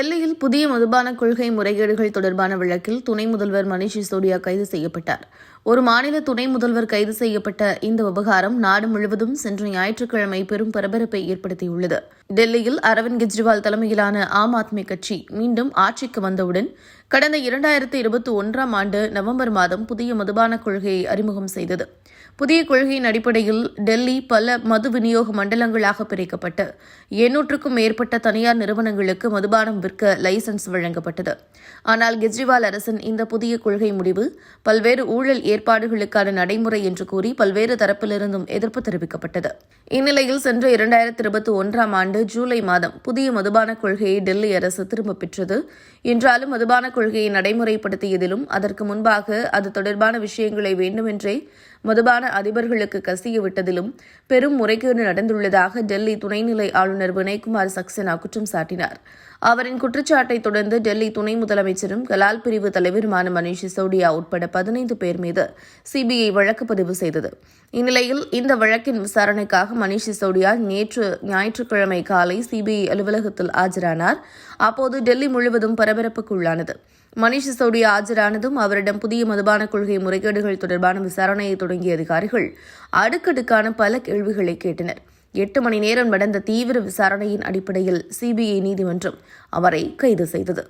டெல்லியில் புதிய மதுபான கொள்கை முறைகேடுகள் தொடர்பான வழக்கில் துணை முதல்வர் மணிஷ் சிசோடியா கைது செய்யப்பட்டார். ஒரு மாநில துணை முதல்வர் கைது செய்யப்பட்ட இந்த விவகாரம் நாடு முழுவதும் சென்ற ஞாயிற்றுக்கிழமை பெரும் பரபரப்பை ஏற்படுத்தியுள்ளது. டெல்லியில் அரவிந்த் கெஜ்ரிவால் தலைமையிலான ஆம் ஆத்மி கட்சி மீண்டும் ஆட்சிக்கு வந்தவுடன் கடந்த இரண்டாயிரத்து இருபத்தி ஒன்றாம் ஆண்டு நவம்பர் மாதம் புதிய மதுபான கொள்கையை அறிமுகம் செய்தது. புதிய கொள்கையின் அடிப்படையில் டெல்லி பல மது விநியோக மண்டலங்களாக பிரிக்கப்பட்டு எண்ணூற்றுக்கும் மேற்பட்ட தனியார் நிறுவனங்களுக்கு மதுபானம் விற்க லைசன்ஸ் வழங்கப்பட்டது. ஆனால் கெஜ்ரிவால் அரசின் இந்த புதிய கொள்கை முடிவு பல்வேறு ஊழல் ஏற்பாடுகளுக்கான நடைமுறை என்று கூறி பல்வேறு தரப்பிலிருந்தும் எதிர்ப்பு தெரிவிக்கப்பட்டது. இந்நிலையில் சென்ற இரண்டாயிரத்தி இருபத்தி ஒன்றாம் ஆண்டு ஜூலை மாதம் புதிய மதுபான கொள்கையை டெல்லி அரசு திரும்பப் பெற்றது. என்றாலும் மதுபான கொள்கையை நடைமுறைப்படுத்தியதிலும் அதற்கு முன்பாக அது தொடர்பான விஷயங்களை வேண்டுமென்றே மதுபான அதிபர்களுக்கு கசிய விட்டதிலும் பெரும் முறைகேடு நடந்துள்ளதாக டெல்லி துணைநிலை ஆளுநர் வினய்குமார் சக்சேனா குற்றம் சாட்டினார். அவரின் குற்றச்சாட்டை தொடர்ந்து டெல்லி துணை முதலமைச்சரும் கலால் பிரிவு தலைவருமான மனிஷ் சிசோடியா உட்பட பதினைந்து பேர் மீது சிபிஐ வழக்கு பதிவு செய்தது. இந்நிலையில் இந்த வழக்கின் விசாரணைக்காக மனிஷ் சிசோடியா நேற்று ஞாயிற்றுக்கிழமை காலை சிபிஐ அலுவலகத்தில் ஆஜரானார். அப்போது டெல்லி முழுவதும் பரபரப்புக்குள்ளானது. மணீஷ் சிசோடியா ஆஜரானதும் அவரிடம் புதிய மதுபான கொள்கை முறைகேடுகள் தொடர்பான விசாரணையை தொடங்கிய அதிகாரிகள் அடுக்கடுக்கான பல கேள்விகளை கேட்டனர். எட்டு மணி நேரம் நடந்த தீவிர விசாரணையின் அடிப்படையில் சிபிஐ நீதிமன்றம் அவரை கைது செய்தது.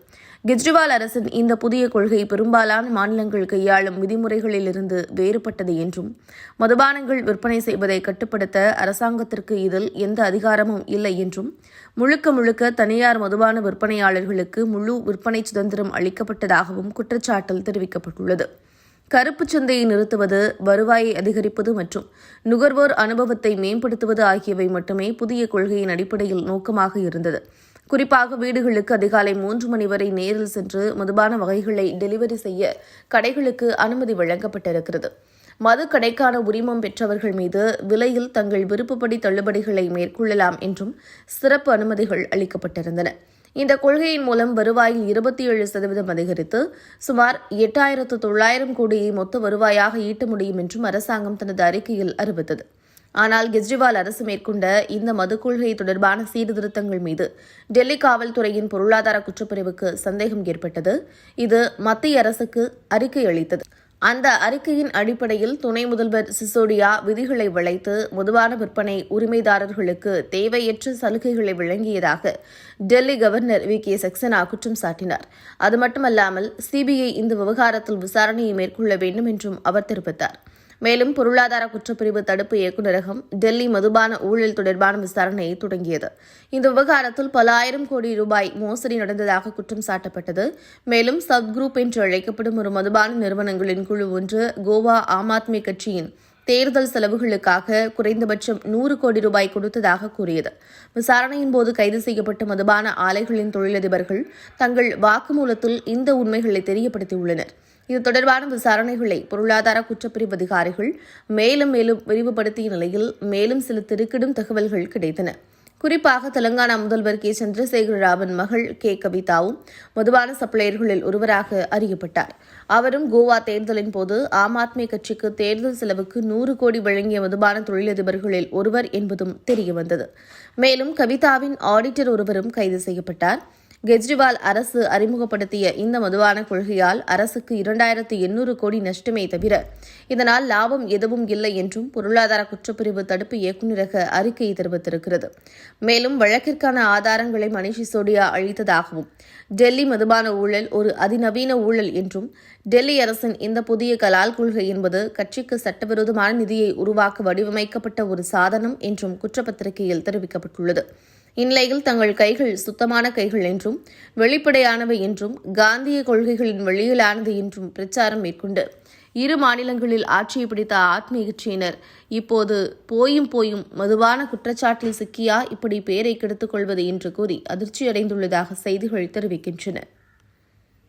கெஜ்ரிவால் அரசின் இந்த புதிய கொள்கை பெரும்பாலான மாநிலங்கள் கையாளும் விதிமுறைகளிலிருந்து வேறுபட்டது என்றும் மதுபானங்கள் விற்பனை செய்வதை கட்டுப்படுத்த அரசாங்கத்திற்கு இதில் எந்த அதிகாரமும் இல்லை என்றும் முழுக்க முழுக்க தனியார் மதுபான விற்பனையாளர்களுக்கு முழு விற்பனை சுதந்திரம் அளிக்கப்பட்டதாகவும் குற்றச்சாட்டில் தெரிவிக்கப்பட்டுள்ளது. கருப்பு சந்தையை நிறுத்துவது வருவாயை அதிகரிப்பது மற்றும் நுகர்வோர் அனுபவத்தை மேம்படுத்துவது ஆகியவை மட்டுமே புதிய கொள்கையின் அடிப்படையில் நோக்கமாக இருந்தது. குறிப்பாக வீடுகளுக்கு அதிகாலை மூன்று மணி வரை நேரில் சென்று மதுபான வகைகளை டெலிவரி செய்ய கடைகளுக்கு அனுமதி வழங்கப்பட்டிருக்கிறது. மது கடைக்கான உரிமம் பெற்றவர்கள் மீது விலையில் தங்கள் விருப்பப்படி தள்ளுபடிகளை மேற்கொள்ளலாம் என்றும் சிறப்பு அனுமதிகள் அளிக்கப்பட்டிருந்தன. இந்த கொள்கையின் மூலம் வருவாயில் இருபத்தி ஏழு சதவீதம் அதிகரித்து சுமார் எட்டாயிரத்து தொள்ளாயிரம் கோடியை மொத்த வருவாயாக ஈட்ட முடியும் என்றும் அரசாங்கம் தனது அறிக்கையில் அறிவித்தது. ஆனால் கெஜ்ரிவால் அரசு மேற்கொண்ட இந்த மது கொள்கை தொடர்பான சீர்திருத்தங்கள் மீது டெல்லி காவல்துறையின் பொருளாதார குற்றப்பிரிவுக்கு சந்தேகம் ஏற்பட்டது. இது மத்திய அரசுக்கு அறிக்கை அளித்தது. அந்த அறிக்கையின் அடிப்படையில் துணை முதல்வர் சிசோடியா விதிகளை வளைத்து மதுபான விற்பனை உரிமைதாரர்களுக்கு தேவையற்ற சலுகைகளை வழங்கியதாக Delhi governor V K Saxena குற்றம் சாட்டினார். அது மட்டுமல்லாமல் சிபிஐ இந்த விவகாரத்தில் விசாரணையை மேற்கொள்ள வேண்டும் என்றும் அவர் தெரிவித்தார். மேலும் பொருளாதார குற்றப்பிரிவு தடுப்பு இயக்குநரகம் டெல்லி மதுபான ஊழல் தொடர்பான விசாரணையை தொடங்கியது. இந்த விவகாரத்தில் பல ஆயிரம் கோடி ரூபாய் மோசடி நடந்ததாக குற்றம் சாட்டப்பட்டது. மேலும் சப் குரூப் என்று அழைக்கப்படும் ஒரு மதுபான நிறுவனங்களின் குழு ஒன்று கோவா ஆம் ஆத்மி கட்சியின் தேர்தல் செலவுகளுக்காக குறைந்தபட்சம் நூறு கோடி ரூபாய் கொடுத்ததாக கூறியது. விசாரணையின் போது கைது செய்யப்பட்ட மதுபான ஆலைகளின் தொழிலதிபர்கள் தங்கள் வாக்குமூலத்தில் இந்த உண்மைகளை தெரியப்படுத்தியுள்ளனர். இது தொடர்பான விசாரணைகளை பொருளாதார குற்றப்பிரிவு அதிகாரிகள் மேலும் மேலும் விரிவுபடுத்திய நிலையில் மேலும் சில திருக்கிடும் தகவல்கள் கிடைத்தன. குறிப்பாக தெலங்கானா முதல்வர் கே. சந்திரசேகர ராவின் மகள் கே. கவிதாவும் மதுபான சப்ளையர்களில் ஒருவராக அறியப்பட்டார். அவரும் கோவா தேர்தலின் போது ஆம் ஆத்மி கட்சிக்கு தேர்தல் செலவுக்கு நூறு கோடி வழங்கிய மதுபான தொழிலதிபர்களில் ஒருவர் என்பதும் தெரியவந்தது. மேலும் கவிதாவின் ஆடிட்டர் ஒருவரும் கைது செய்யப்பட்டார். கெஜ்ரிவால் அரசு அறிமுகப்படுத்திய இந்த மதுவான கொள்கையால் அரசுக்கு இரண்டாயிரத்து எண்ணூறு கோடி நஷ்டமே தவிர இதனால் லாபம் எதுவும் இல்லை என்றும் பொருளாதார குற்றப்பிரிவு தடுப்பு இயக்குநரக அறிக்கை தெரிவித்திருக்கிறது. மேலும் வழக்கிற்கான ஆதாரங்களை மணிஷ் சிசோடியா அளித்ததாகவும் டெல்லி மதுபான ஊழல் ஒரு அதிநவீன ஊழல் என்றும் டெல்லி அரசின் இந்த புதிய கலால் கொள்கை என்பது கட்சிக்கு சட்டவிரோதமான நிதியை உருவாக்க வடிவமைக்கப்பட்ட ஒரு சாதனம் என்றும் குற்றப்பத்திரிகையில் தெரிவிக்கப்பட்டுள்ளது. இந்நிலையில் தங்கள் கைகள் சுத்தமான கைகள் என்றும் வெளிப்படையானவை என்றும் காந்திய கொள்கைகளின் வெளியிலானது என்றும் பிரச்சாரம் மேற்கொண்டு இரு மாநிலங்களில் ஆட்சியை பிடித்த ஆத்மீக கட்சியினர் இப்போது போயும் போயும் மதுவான குற்றச்சாட்டில் சிக்கியா இப்படி பேரை கெடுத்துக் கொள்வது என்று கூறி அதிர்ச்சியடைந்துள்ளதாக செய்திகள் தெரிவிக்கின்றன.